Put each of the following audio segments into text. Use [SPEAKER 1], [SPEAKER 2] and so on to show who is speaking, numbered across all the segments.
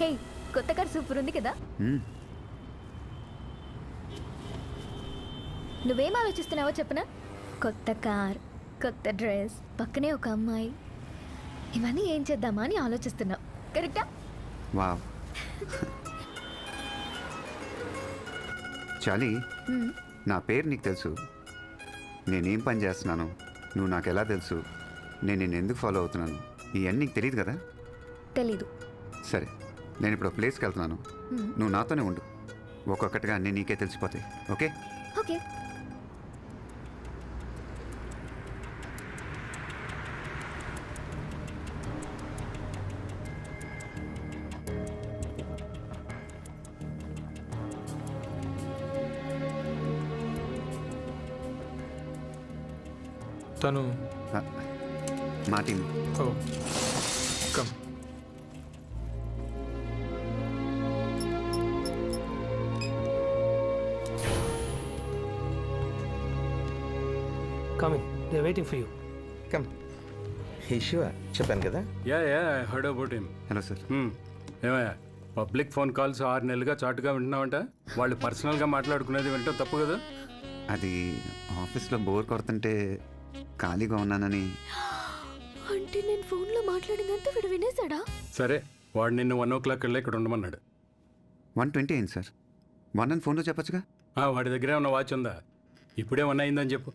[SPEAKER 1] హే కొత్త car super ఉంది కదా. నువ్వేం ఆలోచిస్తున్నావో చెప్పనా? కొత్త కార్ కొత్త డ్రెస్ పక్కనే ఒక అమ్మాయి. ఇవన్నీ ఏం చేద్దామా అని ఆలోచిస్తున్నావు. కరెక్టా?
[SPEAKER 2] వావ్. చాలి. నా పేరు నీకు తెలుసు. నేనేం పని చేస్తున్నాను? నువ్వు నాకు ఎలా తెలుసు? నేను నేను ఎందుకు ఫాలో అవుతున్నాను? ఇవన్నీ నీకు తెలియదు కదా?
[SPEAKER 1] తెలీదు.
[SPEAKER 2] సరే. నేను ఇప్పుడు ఒక ప్లేస్కి వెళ్తున్నాను. నువ్వు నాతోనే ఉండు. ఒక్కొక్కటిగా అన్నీ నీకే తెలిసిపోతాయి. ఓకే?
[SPEAKER 1] ఓకే.
[SPEAKER 3] తను
[SPEAKER 2] మా team.
[SPEAKER 4] Waiting for you
[SPEAKER 5] come issue చెప్పాను కదా?
[SPEAKER 6] Yeah yeah heard about him
[SPEAKER 2] hello sir
[SPEAKER 6] ఏమయ్యా పబ్లిక్ ఫోన్ కాల్స్ ఆరు నెలలుగా చాటుగా వింటున్నావంట? వాళ్ళు పర్సనల్గా మాట్లాడుకునేది వింటాం తప్పు కదా?
[SPEAKER 2] అది ఆఫీస్లో బోర్ కొడుతుంటే ఖాళీగా ఉన్నానని.
[SPEAKER 1] అంటే నేను ఫోన్లో మాట్లాడిందంతా వీడు వినేశాడా?
[SPEAKER 6] సరే వాడు నిన్ను వన్ ఓ క్లాక్ వెళ్ళి ఇక్కడ ఉండమన్నాడు.
[SPEAKER 2] వన్ ట్వంటీ అయింది సార్ వన్ అని ఫోన్లో చెప్పొచ్చుగా?
[SPEAKER 6] ఆ, వాడి దగ్గరే ఉన్న వాచ్ ఉందా? ఇప్పుడే వన్ అయిందని చెప్పు.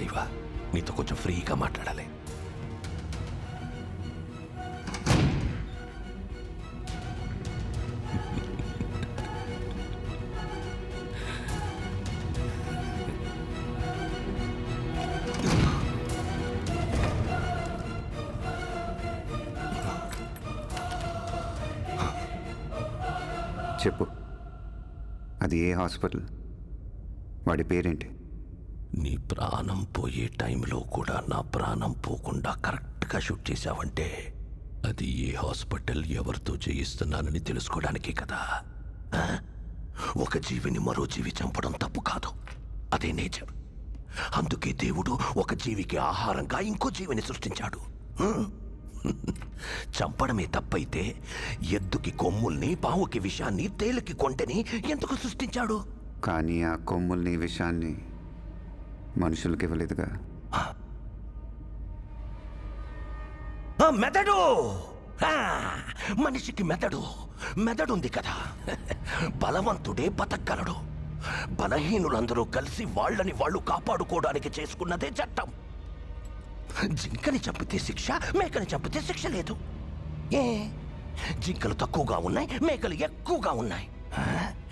[SPEAKER 7] చేయవా? నీతో కొంచెం ఫ్రీగా మాట్లాడాలి.
[SPEAKER 2] చెప్పు. అది ఏ హాస్పిటల్? వాడి పేరేంటి?
[SPEAKER 7] నీ ప్రాణం పోయే టైంలో కూడా నా ప్రాణం పోకుండా కరెక్ట్గా షూట్ చేశావంటే అది ఏ హాస్పిటల్ ఎవరితో చేయిస్తున్నానని తెలుసుకోవడానికే కదా ఒక జీవిని మరో జీవి చంపడం తప్పు కాదు. అదే నేచర్. అందుకే దేవుడు ఒక జీవికి ఆహారంగా ఇంకో జీవిని సృష్టించాడు. చంపడమే తప్పైతే ఎద్దుకి కొమ్ముల్ని పావుకి విషాన్ని తేలికి కొంటని ఎందుకు సృష్టించాడు?
[SPEAKER 2] కానీ ఆ కొమ్ముల్ని విషయాన్ని మనుషులకి ఇవ్వలేదుగా.
[SPEAKER 7] ఆ. మెదడు! ఆ, మనిషికి మెదడు. మెదడుంది కదా. బలవంతుడే బతకగలడు. బలహీనులందరూ కలిసి వాళ్ళని వాళ్ళు కాపాడుకోవడానికి చేసుకున్నదే చట్టం. జింకని చంపితే శిక్ష మేకని చంపితే శిక్ష లేదు. ఏ? జింకలు తక్కువగా ఉన్నాయి మేకలు ఎక్కువగా ఉన్నాయి.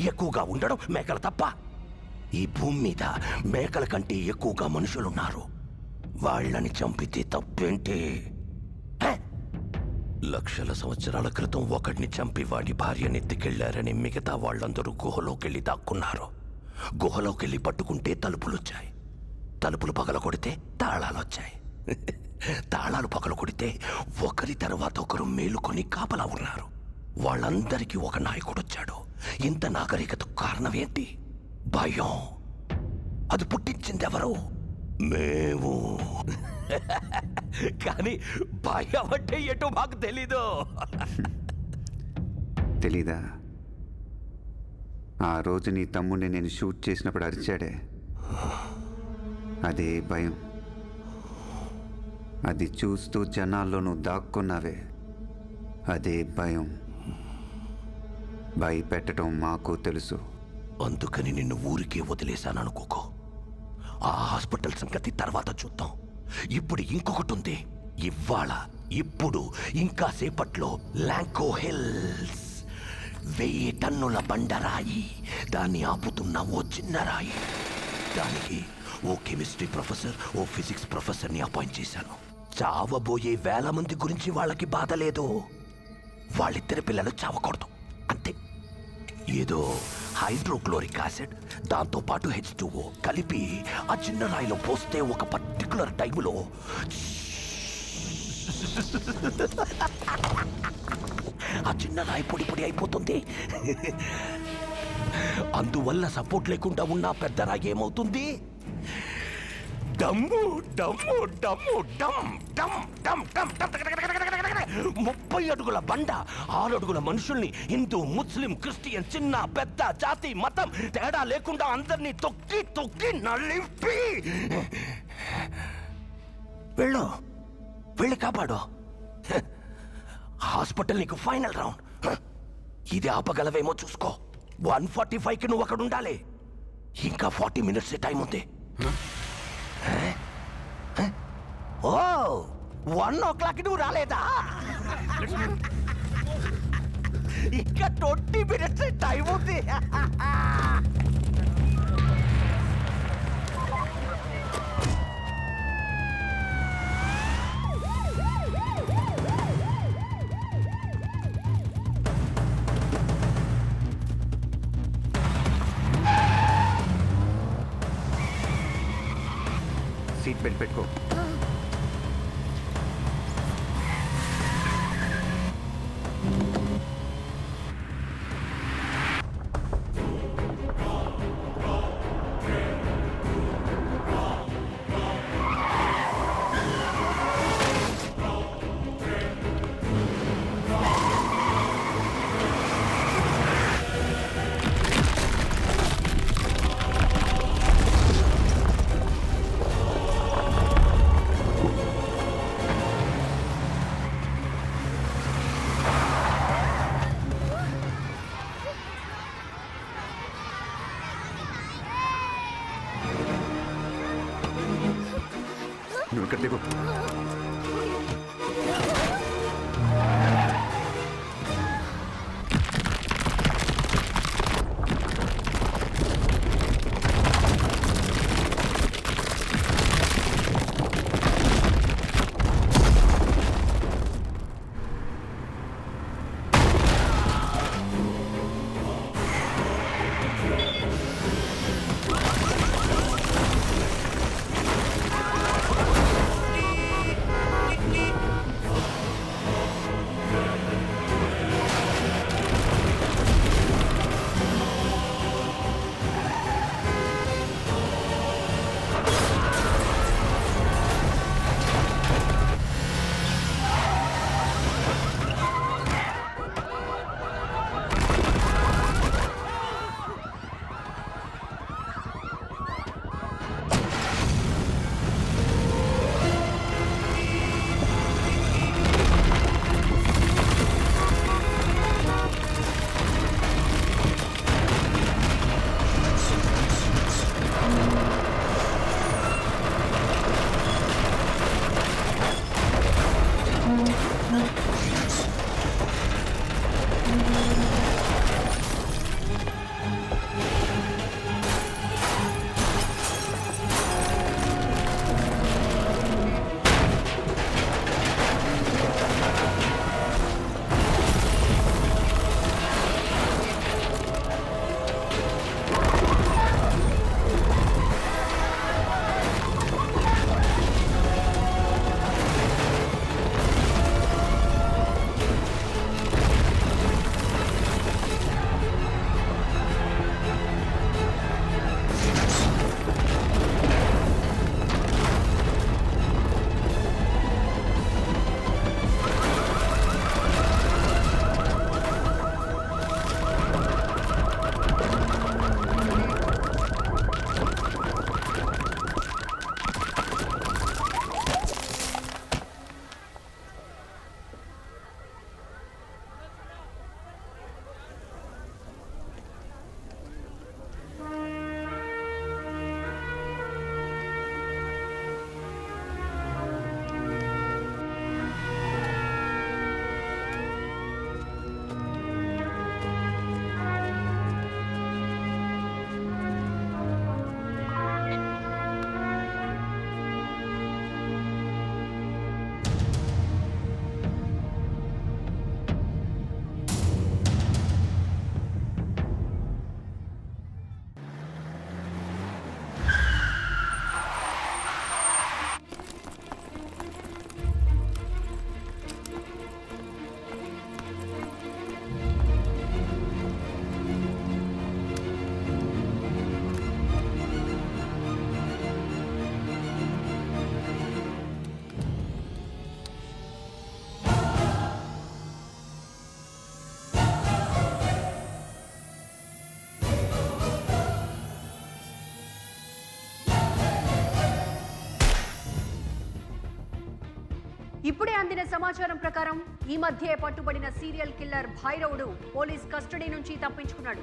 [SPEAKER 7] ఎక్కువగా ఉండడం మేకలు తప్ప ఈ భూమి మీద మేకల కంటే ఎక్కువగా మనుషులున్నారు. వాళ్ళని చంపితే తప్పేంటి? లక్షల సంవత్సరాల క్రితం ఒకడిని చంపి వాడి భార్యనెత్తికెళ్ళారని మిగతా వాళ్ళందరూ గుహలోకెళ్ళి దాక్కున్నారు. గుహలోకెళ్ళి పట్టుకుంటే తలుపులొచ్చాయి. తలుపులు పగల కొడితే తాళాలొచ్చాయి. తాళాలు పగల కొడితే ఒకరి తర్వాత ఒకరు మేలుకొని కాపలా ఉన్నారు. వాళ్ళందరికీ ఒక నాయకుడొచ్చాడు. ఇంత నాగరికతకు కారణం ఏంటి భయం. అది పుట్టించిందెవరు? మేము. కానీ భయం అంటే ఎటో మాకు తెలీదు.
[SPEAKER 2] తెలీదా? ఆ రోజు నీ తమ్ముడిని నేను షూట్ చేసినప్పుడు అరిచాడే. అదే భయం. అది చూస్తూ జనాల్లో నువ్వు దాక్కున్నావే. అదే భయం. భయపెట్టడం మాకు తెలుసు.
[SPEAKER 7] అందుకని నిన్ను ఊరికే వదిలేశాననుకోకో. ఆ హాస్పిటల్ సంగతి తర్వాత చూద్దాం. ఇప్పుడు ఇంకొకటి ఉంది. ఇవాళ ఇప్పుడు ఇంకా సేపట్లో ల్యాంకో హిల్స్. వెయ్యి టన్నుల బండరాయి. దాన్ని ఆపుతున్న ఓ చిన్న రాయి. దానికి ఓ కెమిస్ట్రీ ప్రొఫెసర్ ఓ ఫిజిక్స్ ప్రొఫెసర్ని అపాయింట్ చేశాను. చావబోయే వేల మంది గురించి వాళ్ళకి బాధ లేదు. వాళ్ళిద్దరి పిల్లలు చావకూడదు. ఏదో హైడ్రోక్లోరిక్ యాసిడ్ దాంతో పాటు హెచ్ కలిపి ఆ చిన్న రాయిలో పోస్తే ఒక పర్టికులర్ టైంలో ఆ చిన్న రాయి పొడి పొడి అయిపోతుంది అందువల్ల సపోర్ట్ లేకుండా ఉన్న పెద్ద రాయి ఏమవుతుంది? డమ్ము డమ్ము డమ్ము డమ్ డమ్ డమ్ డమ్ ముప్పై అడుగుల బండ ఆరు అడుగుల మనుషుల్ని హిందూ ముస్లిం క్రిస్టియన్ చిన్న పెద్ద జాతి మతం తేడా లేకుండా అందరినీ తొక్కి తొక్కి నలిపి. వెళ్ళు. వెళ్ళి కాపాడు. హాస్పిటల్ నీకు ఫైనల్ రౌండ్. ఇది ఆపగలవేమో చూసుకో. వన్ ఫార్టీ ఫైవ్కి నువ్వు అక్కడ ఉండాలి. ఇంకా ఫార్టీ మినిట్స్ టైం ఉంది ఓ! వన్ ఓ క్లాక్ నువ్వు రాలేదా? ఇంకా ట్వంటీ మినిట్స్ టైం ఉంది.
[SPEAKER 2] సీట్ బెల్ట్ పెట్టుకో. నువ్వు ఇక్కడ
[SPEAKER 4] ఇప్పుడే అందిన సమాచారం ప్రకారం ఈ మధ్యే పట్టుబడిన serial killer Bhairavudu police custody నుంచి తప్పించుకున్నాడు.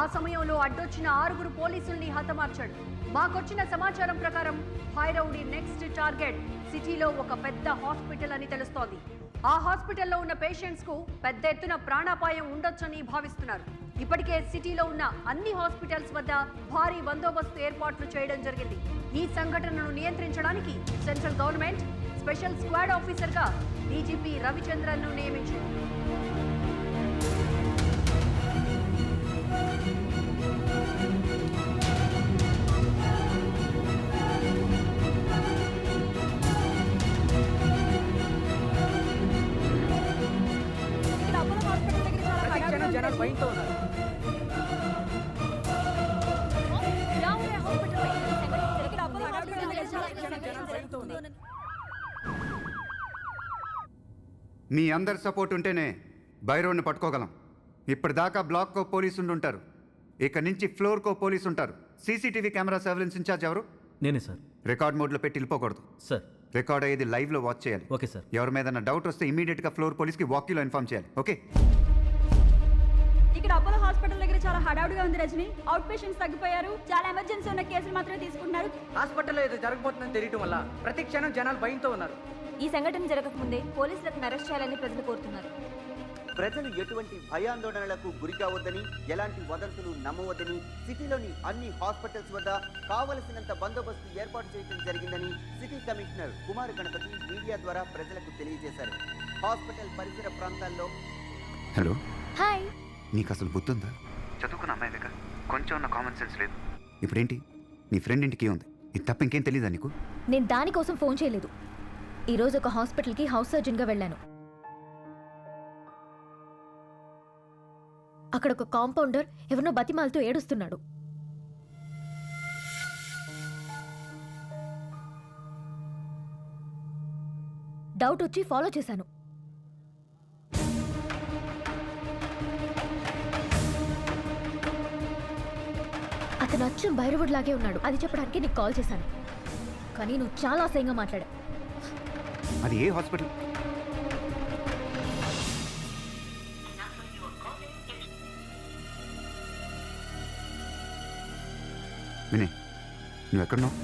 [SPEAKER 4] ఆ సమయంలో అడ్డొచ్చిన ఆరుగురు పోలీసుల్ని హతమార్చాడు. మాకొచ్చిన సమాచారం ప్రకారం భైరవుడి నెక్స్ట్ టార్గెట్ సిటీలో ఒక పెద్ద హాస్పిటల్ అని తెలుస్తోంది. ఆ హాస్పిటల్లో ఉన్న పేషెంట్స్కు పెద్ద ఎత్తున ప్రాణాపాయం ఉండొచ్చని భావిస్తున్నారు. ఇప్పటికే సిటీలో ఉన్న అన్ని హాస్పిటల్స్ వద్ద భారీ బందోబస్తు ఏర్పాట్లు చేయడం జరిగింది. ఈ సంఘటనను నియంత్రించడానికి సెంట్రల్ గవర్నమెంట్ స్పెషల్ స్క్వాడ్ ఆఫీసర్గా డీజీపీ రవిచంద్రన్ను నియమించింది
[SPEAKER 2] మీ అందరి సపోర్ట్ ఉంటేనే బైరోడ్ని పట్టుకోగలం. ఇప్పటిదాకా బ్లాక్కో పోలీసు ఉండుంటారు ఇక నుంచి ఫ్లోర్కో పోలీసు ఉంటారు సీసీటీవీ కెమెరా సర్వేలెన్స్ ఇన్ఛార్జ్ ఎవరు?
[SPEAKER 8] నేనే సార్.
[SPEAKER 2] రికార్డ్ మోడ్లో పెట్టి వెళ్ళిపోకూడదు
[SPEAKER 8] సార్.
[SPEAKER 2] రికార్డ్ అయ్యేది లైవ్లో వాచ్ చేయాలి.
[SPEAKER 8] Okay sir.
[SPEAKER 2] ఎవరి మీద డౌట్ వస్తే ఇమీడియట్గా ఫ్లోర్ పోలీస్కి వాకీలో ఇన్ఫార్మ్ చేయాలి. ఓకే?
[SPEAKER 9] ఇక్కడ అపోలో హాస్పిటల్ దగ్గర చాలా హడావుడిగా ఉంది రజని. Out patients తగ్గిపోయారు. చాలా ఎమర్జెన్సీ ఉన్న కేసులు మాత్రమే తీసుకుంటున్నారు.
[SPEAKER 10] హాస్పిటల్లో ఏదో జరగబోతుందని తెలియటం వల్ల ప్రతి క్షణం జనాలు భయంతో ఉన్నారు.
[SPEAKER 1] ఈ సంఘటన జరగకముందే పోలీసులకు అరెస్ట్ చేయాలని ప్రజలు కోరుతున్నారు.
[SPEAKER 11] ప్రజలు ఎటువంటి భయాందోళనలకు గురి కావద్దని ఎలాంటి వదంతులు నమ్మవద్దని సిటీలోని అన్ని హాస్పిటల్స్ వద్ద కావలసినంత బందోబస్తు ఏర్పాటు చేయడం జరిగిందని city commissioner Kumar Ganapathi media ద్వారా ప్రజలకు తెలియజేశారు. హాస్పిటల్ పరిసర ప్రాంతాల్లో
[SPEAKER 2] హలో.
[SPEAKER 1] హాయ్.
[SPEAKER 2] నీకు అసలు బుద్ధుందా చదువుకున్న అమ్మాయిగా కొంచెం ఉన్న కామన్ సెన్స్ లేదు. ఇప్పుడేంటి? నీ ఫ్రెండ్ ఇంటికి ఉంది. ఇది తప్ప ఇంకేం తెలియదా నీకు?
[SPEAKER 1] నేను దానికోసం ఫోన్ చేయలేదు. ఈరోజు ఒక హాస్పిటల్కి హౌస్ సర్జన్గా వెళ్ళాను. అక్కడ ఒక కాంపౌండర్ ఎవరినో బతిమాలతో ఏడుస్తున్నాడు. డౌట్ వచ్చి ఫాలో చేశాను. అతను అచ్చం బైరవుడ్ లాగే ఉన్నాడు. అది చెప్పడానికి నీకు కాల్ చేశాను. కానీ నువ్వు చాలా అసహ్యంగా మాట్లాడా
[SPEAKER 2] అది ఏ హాస్పిటల్? వినయ్ నువ్వెక్కడున్నావు